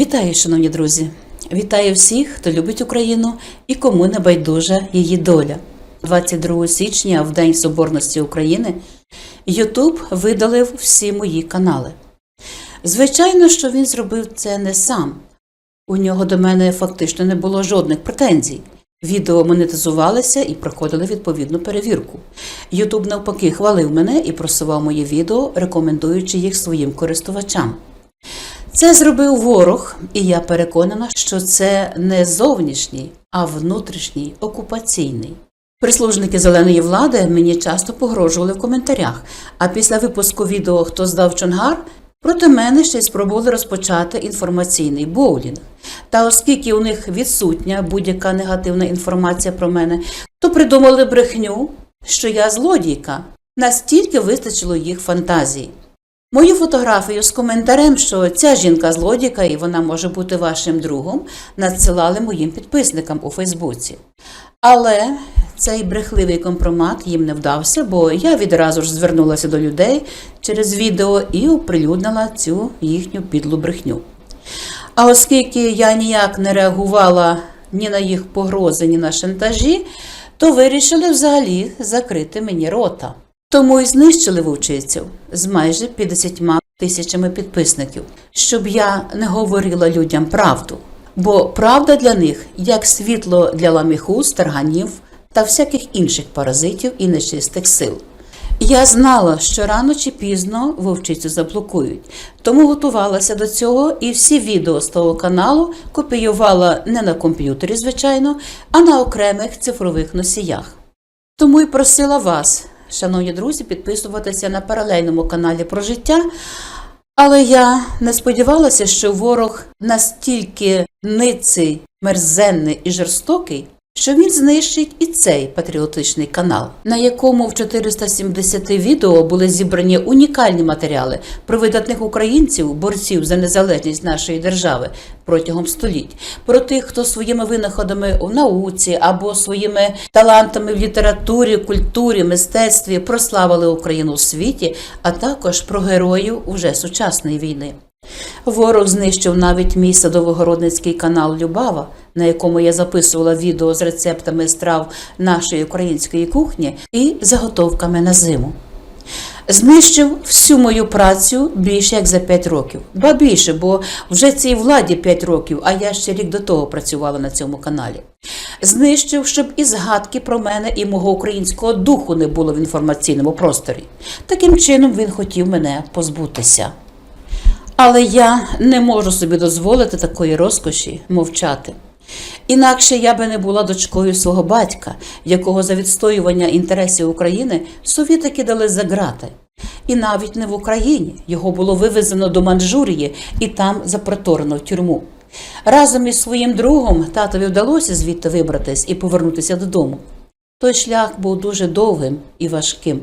Вітаю, шановні друзі! Вітаю всіх, хто любить Україну і кому не байдужа її доля. 22 січня, в День Соборності України, Ютуб видалив всі мої канали. Звичайно, що він зробив це не сам. У нього до мене фактично не було жодних претензій. Відео монетизувалися і проходили відповідну перевірку. Ютуб навпаки хвалив мене і просував мої відео, рекомендуючи їх своїм користувачам. Це зробив ворог, і я переконана, що це не зовнішній, а внутрішній окупаційний. Прислужники зеленої влади мені часто погрожували в коментарях. А після випуску відео Хто здав Чонгар проти мене ще й спробували розпочати інформаційний боулінг. Та оскільки у них відсутня будь-яка негативна інформація про мене, то придумали брехню, що я злодійка. Настільки вистачило їх фантазії. Мою фотографію з коментарем, що ця жінка злодійка і вона може бути вашим другом, надсилали моїм підписникам у Фейсбуці. Але цей брехливий компромат їм не вдався, бо я відразу ж звернулася до людей через відео і оприлюднила цю їхню підлу брехню. А оскільки я ніяк не реагувала ні на їх погрози, ні на шантажі, то вирішили взагалі закрити мені рота. Тому і знищили вовчицю з майже 50 тисячами підписників, щоб я не говорила людям правду. Бо правда для них як світло для ламіху, старганів та всяких інших паразитів і нечистих сил. Я знала, що рано чи пізно вовчицю заблокують, тому готувалася до цього і всі відео з того каналу копіювала не на комп'ютері, звичайно, а на окремих цифрових носіях. Тому й просила вас, шановні друзі, підписуватися на паралельному каналі про життя. Але я не сподівалася, що ворог настільки ниций, мерзенний і жорстокий, що він знищить і цей патріотичний канал, на якому в 470 відео були зібрані унікальні матеріали про видатних українців, борців за незалежність нашої держави протягом століть, про тих, хто своїми винаходами в науці або своїми талантами в літературі, культурі, мистецтві прославили Україну у світі, а також про героїв уже сучасної війни. Ворог знищив навіть мій садовогородницький канал Любава, на якому я записувала відео з рецептами страв нашої української кухні і заготовками на зиму. Знищив всю мою працю більше як за 5 років. Ба більше, бо вже цій владі 5 років, а я ще рік до того працювала на цьому каналі. Знищив, щоб і згадки про мене і мого українського духу не було в інформаційному просторі. Таким чином він хотів мене позбутися. Але я не можу собі дозволити такої розкоші мовчати. Інакше я би не була дочкою свого батька, якого за відстоювання інтересів України совєтики дали за грати. І навіть не в Україні його було вивезено до Манчжурії і там запроторено в тюрму. Разом із своїм другом татові вдалося звідти вибратись і повернутися додому. Той шлях був дуже довгим і важким.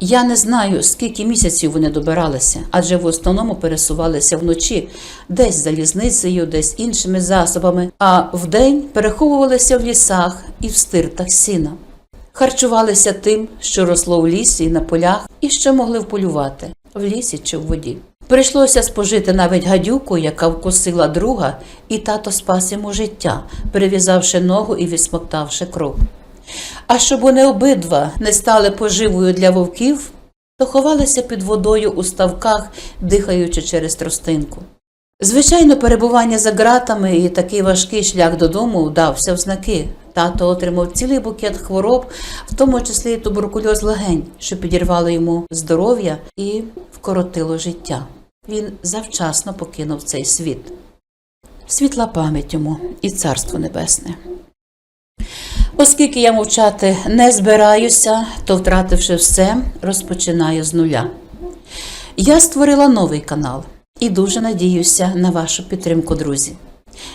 Я не знаю, скільки місяців вони добиралися, адже в основному пересувалися вночі, десь залізницею, десь іншими засобами, а вдень переховувалися в лісах і в стиртах сіна. Харчувалися тим, що росло в лісі і на полях, і що могли вполювати в лісі чи в воді. Прийшлося спожити навіть гадюку, яка вкусила друга, і тато спас йому життя, перев'язавши ногу і відсмоктавши кров. А щоб вони обидва не стали поживою для вовків, то ховалися під водою у ставках, дихаючи через тростинку. Звичайно, перебування за ґратами і такий важкий шлях додому вдався в знаки. Тато отримав цілий букет хвороб, в тому числі й туберкульоз легень, що підірвало йому здоров'я і вкоротило життя. Він завчасно покинув цей світ. Світла пам'ять йому і царство небесне. Оскільки я мовчати не збираюся, то, втративши все, розпочинаю з нуля. Я створила новий канал і дуже надіюся на вашу підтримку, друзі.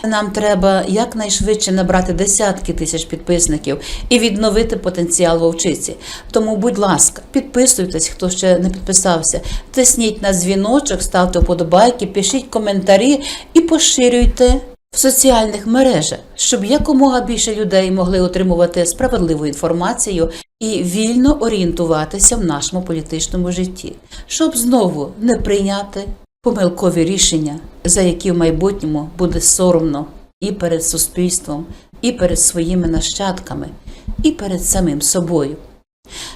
Нам треба якнайшвидше набрати десятки тисяч підписників і відновити потенціал вовчиці. Тому, будь ласка, підписуйтесь, хто ще не підписався, тисніть на дзвіночок, ставте вподобайки, пишіть коментарі і поширюйте в соціальних мережах, щоб якомога більше людей могли отримувати справедливу інформацію і вільно орієнтуватися в нашому політичному житті, щоб знову не прийняти помилкові рішення, за які в майбутньому буде соромно і перед суспільством, і перед своїми нащадками, і перед самим собою.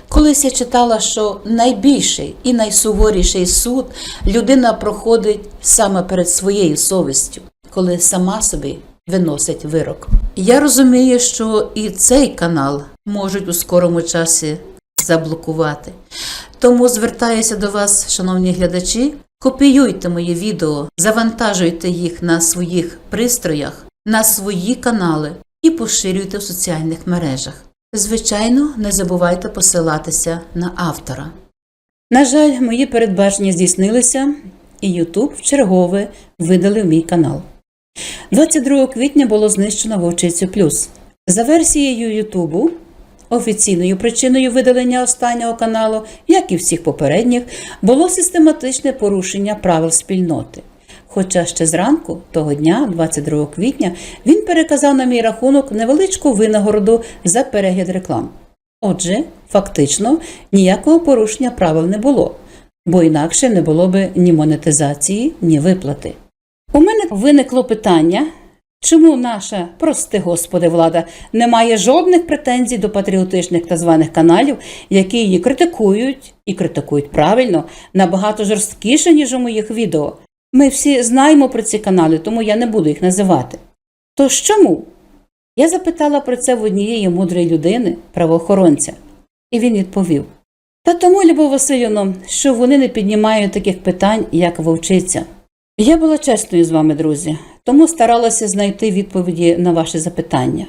Колись я читала, що найбільший і найсуворіший суд людина проходить саме перед своєю совістю, коли сама собі виносить вирок. Я розумію, що і цей канал можуть у скорому часі заблокувати. Тому звертаюся до вас, шановні глядачі, копіюйте мої відео, завантажуйте їх на своїх пристроях, на свої канали і поширюйте в соціальних мережах. Звичайно, не забувайте посилатися на автора. На жаль, мої передбачення здійснилися, і YouTube вчергове видалив мій канал. 22 квітня було знищено Вовчицю Плюс. За версією Ютубу, офіційною причиною видалення останнього каналу, як і всіх попередніх, було систематичне порушення правил спільноти. Хоча ще зранку того дня, 22 квітня, він переказав на мій рахунок невеличку винагороду за перегляд реклам. Отже, фактично ніякого порушення правил не було, бо інакше не було би ні монетизації, ні виплати. У мене виникло питання, чому наша, прости господи, влада не має жодних претензій до патріотичних та званих каналів, які її критикують і критикують правильно, набагато жорсткіше, ніж у моїх відео. Ми всі знаємо про ці канали, тому я не буду їх називати. Тож чому? Я запитала про це в однієї мудрої людини, правоохоронця, і він відповів: Та тому, Любов Васильівно, що вони не піднімають таких питань, як вовчиця. Я була чесною з вами, друзі, тому старалася знайти відповіді на ваші запитання.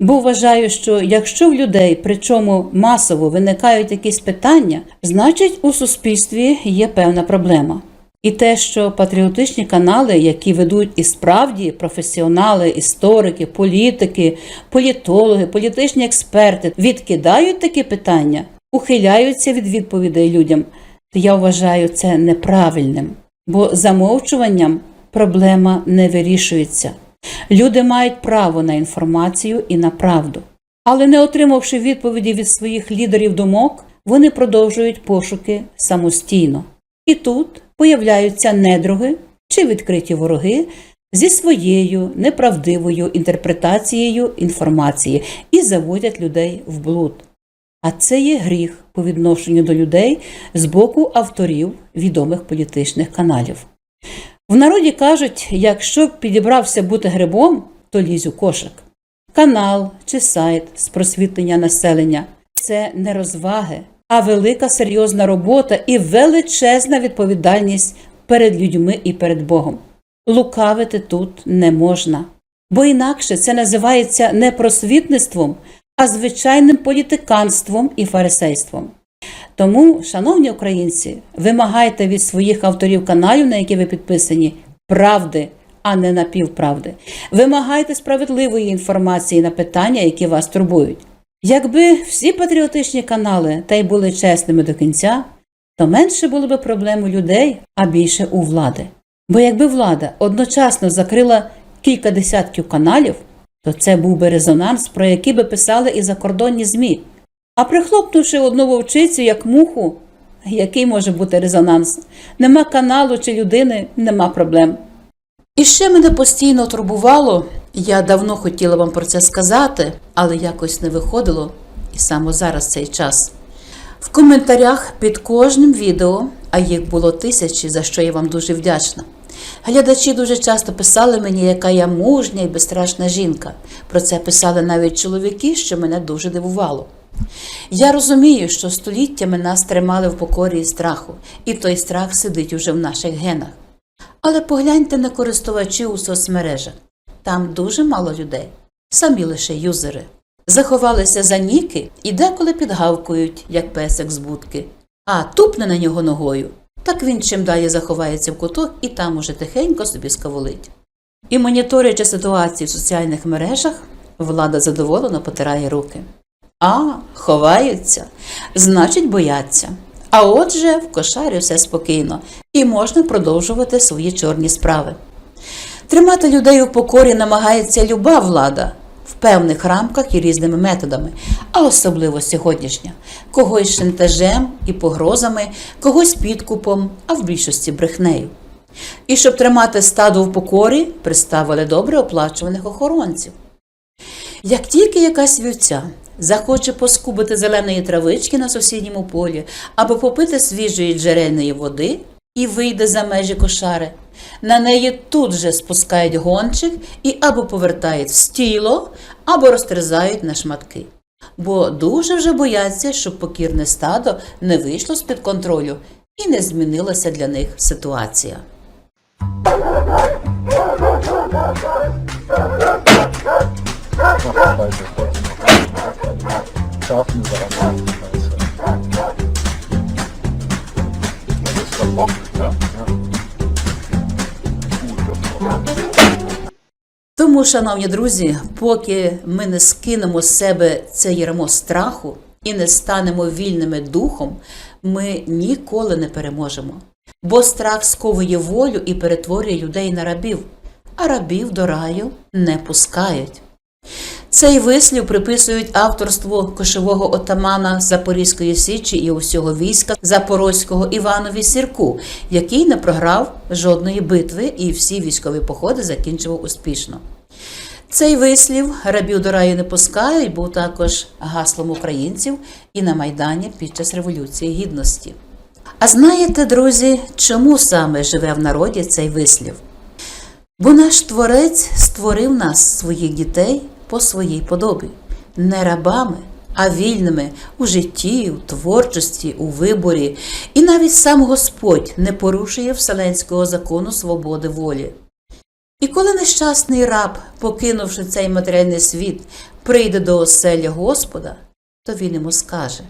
Бо вважаю, що якщо в людей, причому масово виникають якісь питання, значить у суспільстві є певна проблема. І те, що патріотичні канали, які ведуть і справді професіонали, історики, політики, політологи, політичні експерти, відкидають такі питання, ухиляються від відповідей людям, то я вважаю це неправильним, бо замовчуванням проблема не вирішується. Люди мають право на інформацію і на правду. Але не отримавши відповіді від своїх лідерів думок, вони продовжують пошуки самостійно. І тут появляються недруги чи відкриті вороги зі своєю неправдивою інтерпретацією інформації і заводять людей в блуд. А це є гріх по відношенню до людей з боку авторів відомих політичних каналів. В народі кажуть, якщо підібрався бути грибом, то лізь у кошик. Канал чи сайт з просвітлення населення це не розваги, а велика серйозна робота і величезна відповідальність перед людьми і перед Богом. Лукавити тут не можна, бо інакше це називається не просвітництвом, а звичайним політиканством і фарисейством. Тому, шановні українці, вимагайте від своїх авторів каналів, на які ви підписані, правди, а не напівправди. Вимагайте справедливої інформації на питання, які вас турбують. Якби всі патріотичні канали та й були чесними до кінця, то менше було б проблем у людей, а більше у влади. Бо якби влада одночасно закрила кілька десятків каналів, то це був би резонанс, про який би писали і закордонні ЗМІ. А прихлопнувши одну вовчицю як муху, який може бути резонанс? Нема каналу чи людини, нема проблем. І ще мене постійно турбувало, я давно хотіла вам про це сказати, але якось не виходило, і саме зараз цей час. В коментарях під кожним відео, а їх було тисячі, за що я вам дуже вдячна. Глядачі дуже часто писали мені, яка я мужня і безстрашна жінка. Про це писали навіть чоловіки, що мене дуже дивувало. Я розумію, що століттями нас тримали в покорі і страху, і той страх сидить уже в наших генах. Але погляньте на користувачів у соцмережах. Там дуже мало людей, самі лише юзери. Заховалися за ніки і деколи підгавкують, як песик з будки, а тупне на нього ногою. Так він чим далі заховається в куток і там уже тихенько собі скаволить. І моніторячи ситуацію в соціальних мережах, влада задоволено потирає руки. А, ховаються, значить, бояться. А отже, в кошарі все спокійно і можна продовжувати свої чорні справи. Тримати людей у покорі намагається люба влада в певних рамках і різними методами, а особливо сьогоднішня, когось шантажем і погрозами, когось підкупом, а в більшості брехнею. І щоб тримати стадо в покорі, приставили добре оплачуваних охоронців. Як тільки якась вівця захоче поскубити зеленої травички на сусідньому полі або попити свіжої джерельної води і вийде за межі кошари, на неї тут же спускають гончих і або повертають в стіло, або розтерзають на шматки. Бо дуже вже бояться, щоб покірне стадо не вийшло з-під контролю і не змінилася для них ситуація. Beide Schafen Тому, шановні друзі, поки ми не скинемо з себе це ярмо страху і не станемо вільними духом, ми ніколи не переможемо. Бо страх сковує волю і перетворює людей на рабів, а рабів до раю не пускають. Цей вислів приписують авторству кошового отамана Запорізької січі і усього війська Запорозького Іванові Сірку, який не програв жодної битви і всі військові походи закінчував успішно. Цей вислів рабів до раю не пускають був також гаслом українців і на Майдані під час Революції Гідності. А знаєте, друзі, чому саме живе в народі цей вислів? Бо наш Творець створив нас, своїх дітей, по своїй подобі, не рабами, а вільними у житті, у творчості, у виборі, і навіть сам Господь не порушує вселенського закону свободи волі. І коли нещасний раб, покинувши цей матеріальний світ, прийде до оселя Господа, то він йому скаже: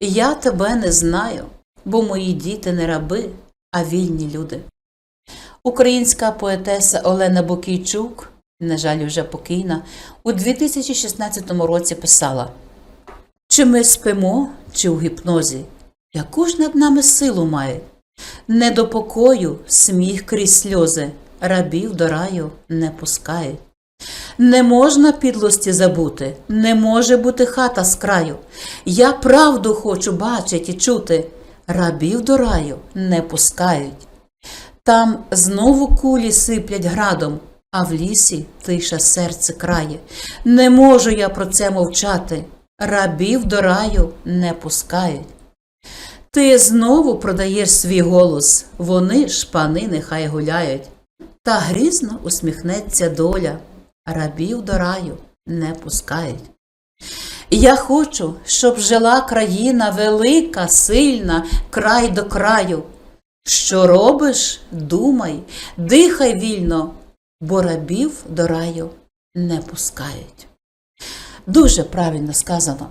Я тебе не знаю, бо мої діти не раби, а вільні люди. Українська поетеса Олена Бокійчук, на жаль, вже покійна, у 2016 році писала: Чи ми спимо, чи у гіпнозі, яку ж над нами силу має? Не до покою сміх крізь сльози, рабів до раю не пускають. Не можна підлості забути, не може бути хата з краю. Я правду хочу бачить і чути, рабів до раю не пускають. Там знову кулі сиплять градом, а в лісі тиша серце крає. Не можу я про це мовчати, рабів до раю не пускають. Ти знову продаєш свій голос, вони ж пани нехай гуляють. Та грізно усміхнеться доля, рабів до раю не пускають. Я хочу, щоб жила країна велика, сильна, край до краю. Що робиш, думай, дихай вільно, бо рабів до раю не пускають. Дуже правильно сказано.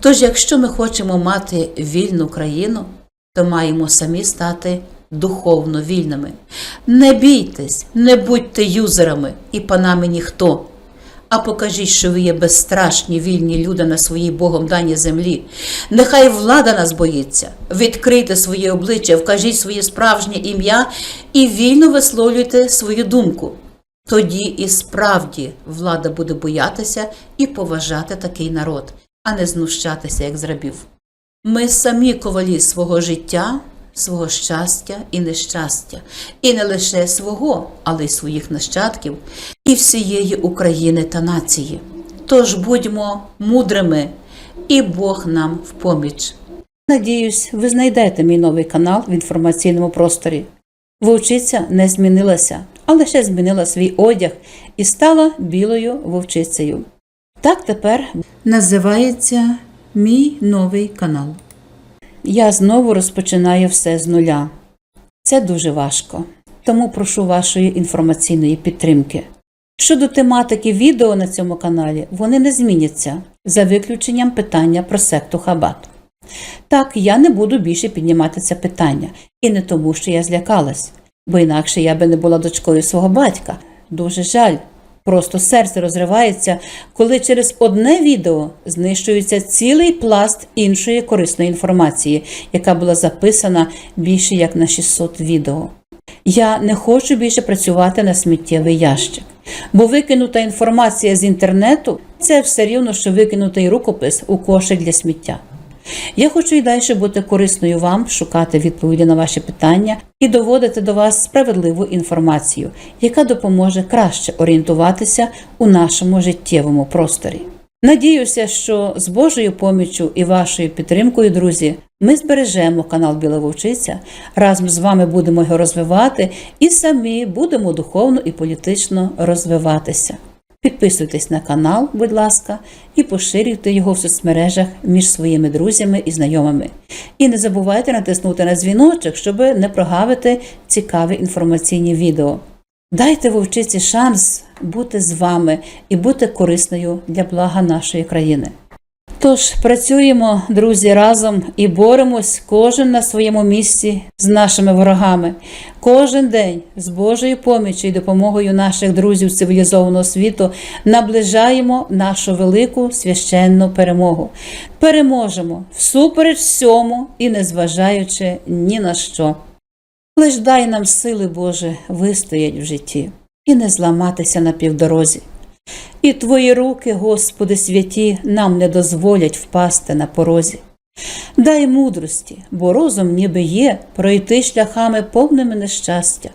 Тож, якщо ми хочемо мати вільну країну, то маємо самі стати духовно вільними. Не бійтесь, не будьте юзерами і панами ніхто. А покажіть, що ви є безстрашні вільні люди на своїй Богом даній землі. Нехай влада нас боїться. Відкрийте своє обличчя, вкажіть своє справжнє ім'я і вільно висловлюйте свою думку. Тоді і справді влада буде боятися і поважати такий народ, а не знущатися як з рабів. Ми самі ковалі свого життя, свого щастя і нещастя, і не лише свого, але й своїх нащадків, і всієї України та нації. Тож будьмо мудрими, і Бог нам в поміч. Надіюсь, ви знайдете мій новий канал в інформаційному просторі. Вовчиця не змінилася, а лише змінила свій одяг і стала білою вовчицею. Так тепер називається мій новий канал. Я знову розпочинаю все з нуля. Це дуже важко, тому прошу вашої інформаційної підтримки. Щодо тематики відео на цьому каналі, вони не зміняться за виключенням питання про секту Хабат. Так, я не буду більше піднімати це питання, і не тому, що я злякалась, бо інакше я би не була дочкою свого батька. Дуже жаль. Просто серце розривається, коли через одне відео знищується цілий пласт іншої корисної інформації, яка була записана більше як на 600 відео. Я не хочу більше працювати на сміттєвий ящик, бо викинута інформація з інтернету це все рівно, що викинутий рукопис у кошик для сміття. Я хочу і далі бути корисною вам, шукати відповіді на ваші питання і доводити до вас справедливу інформацію, яка допоможе краще орієнтуватися у нашому життєвому просторі. Надіюся, що з Божою поміччю і вашою підтримкою, друзі, ми збережемо канал Біла Вовчиця, разом з вами будемо його розвивати і самі будемо духовно і політично розвиватися. Підписуйтесь на канал, будь ласка, і поширюйте його в соцмережах між своїми друзями і знайомими. І не забувайте натиснути на дзвіночок, щоб не прогавити цікаві інформаційні відео. Дайте вовчиці шанс бути з вами і бути корисною для блага нашої країни. Тож працюємо, друзі, разом і боремось кожен на своєму місці з нашими ворогами. Кожен день з Божою поміччю і допомогою наших друзів цивілізованого світу наближаємо нашу велику священну перемогу. Переможемо всупереч всьому і незважаючи ні на що. Лиш дай нам сили, Боже, вистоять в житті і не зламатися на півдорозі. І Твої руки, Господи святі, нам не дозволять впасти на порозі. Дай мудрості, бо розум ніби є, пройти шляхами повними нещастя.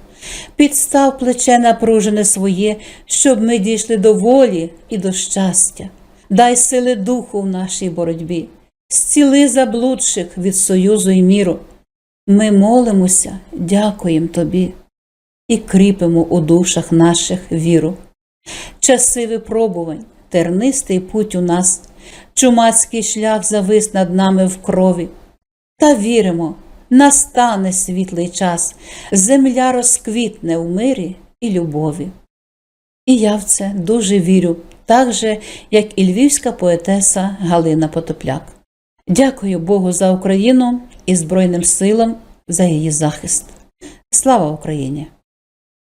Підстав плече напружене своє, щоб ми дійшли до волі і до щастя. Дай сили духу в нашій боротьбі, зціли заблудших від союзу і міру. Ми молимося, дякуємо Тобі і кріпимо у душах наших віру. Часи випробувань, тернистий путь у нас, чумацький шлях завис над нами в крові. Та віримо, настане світлий час, земля розквітне в мирі і любові. І я в це дуже вірю, так же, як і львівська поетеса Галина Потопляк. Дякую Богу за Україну і Збройним силам за її захист. Слава Україні!